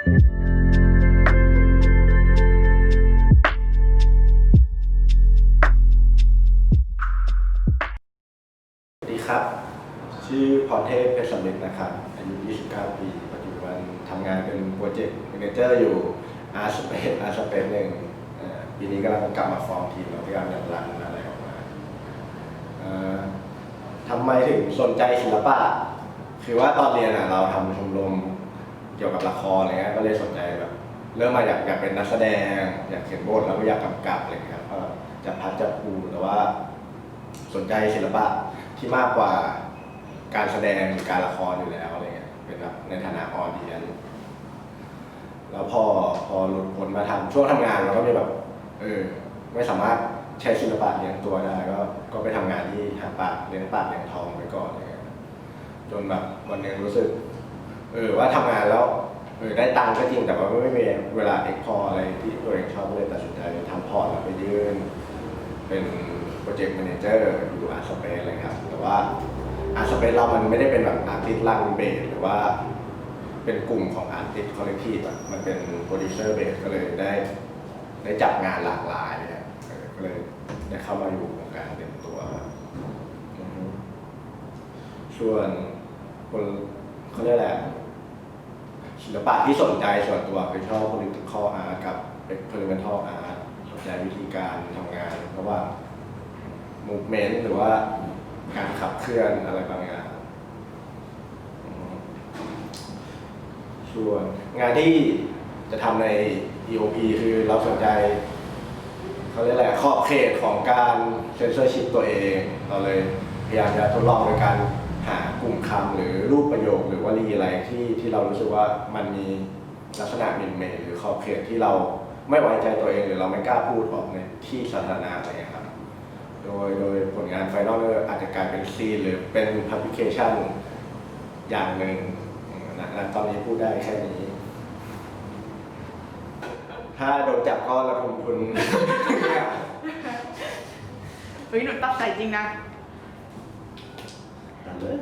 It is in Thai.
สวัสดีครับ ชื่อพรเทพเพชรสำลิดนะครับอายุ 29 ปี ปัจจุบันทำงานเป็นโปรเจกต์แมเนเจอร์อยู่ Art Space Art Space หนึ่งปีนี้กำลังกลับมาฟอร์มทีมแล้วพยายามจะรันอะไรออกมาทำไมถึงสนใจศิลปะ คือว่าตอนเรียนเราทำชมรม เกี่ยวกับละครอะไรเงี้ยก็เลยสนใจแบบเริ่มมาอยากอยากเป็นนักแสดง อยากเขียนบทแล้วก็อยากกำกับอะไรเงี้ยครับก็จะพัดจะปูแต่ว่า สนใจศิลปะที่มากกว่าการแสดงหรือการละครอยู่แล้วอะไรเงี้ยเป็นแบบในฐานะออเดียนแล้วพอพอหลุดพ้นมาทำช่วงทำงานเราก็มีแบบเออไม่สามารถใช้ศิลปะเลี้ยงตัวได้ก็ก็ไปทำงานที่หาปากเลี้ยงปากเลี้ยงทองไปก่อนอะไรเงี้ยจนแบบวันหนึงรู้สึกเออว่าทำงานแล้ว เออได้ตังค์ก็จริงแต่ว่าไม่มีเวลาเอกพออะไรที่ตัวเองชอบก็เลยตัดสินใจทำพอร์ตแล้วไปยื่นเป็นโปรเจกต์แมเนเจอร์อยู่อาร์สเปซเลยครับ แต่ว่าอาร์สเปซเรามันไม่ได้เป็นแบบอาร์ติสต์ลังเบสหรือว่าเป็นกลุ่มของอาร์ติสต์คอลเลกทีฟอะมันเป็นโปรดิวเซอร์เบสก็เลยได้ได้จับงานหลากหลายเลยครับเออก็เลยได้เข้ามาอยู่วงการเต็มตัว ส่วนคนเขาเรียกอะไร ศิลปะที่สนใจส่วนตัวคือชอบ political art กับ experimental art สนใจวิธีการทำงานเพราะว่า movement หรือว่าการขับเคลื่อนอะไรบางอย่างส่วนงานที่จะทำใน EOP คือเราสนใจเขาเรียกอะไรขอบเขตของการเซนเซอร์ชิปตัวเอง เราเลยพยายามจะทดลองโดยการ กลุ่มคำหรือรูปประโยคหรือวลีอะไรที่ที่เรารู้สึกว่ามันมีลักษณะหมินเหมหรือขอบเขตที่เราไม่ไว้ใจตัวเองหรือเราไม่กล้าพูดออกในที่สาธารณะอะไรอย่างครับ โดยโดยผลงานไฟนอลเนี่ยอาจจะกลายเป็นซีนหรือเป็นพับลิเคชันอย่างหนึ่งนะนะตอนนี้พูดได้แค่นี้ ถ้าโดนจับก็ระดมทุนเฮ้ยหนูตัดใส่จริงนะ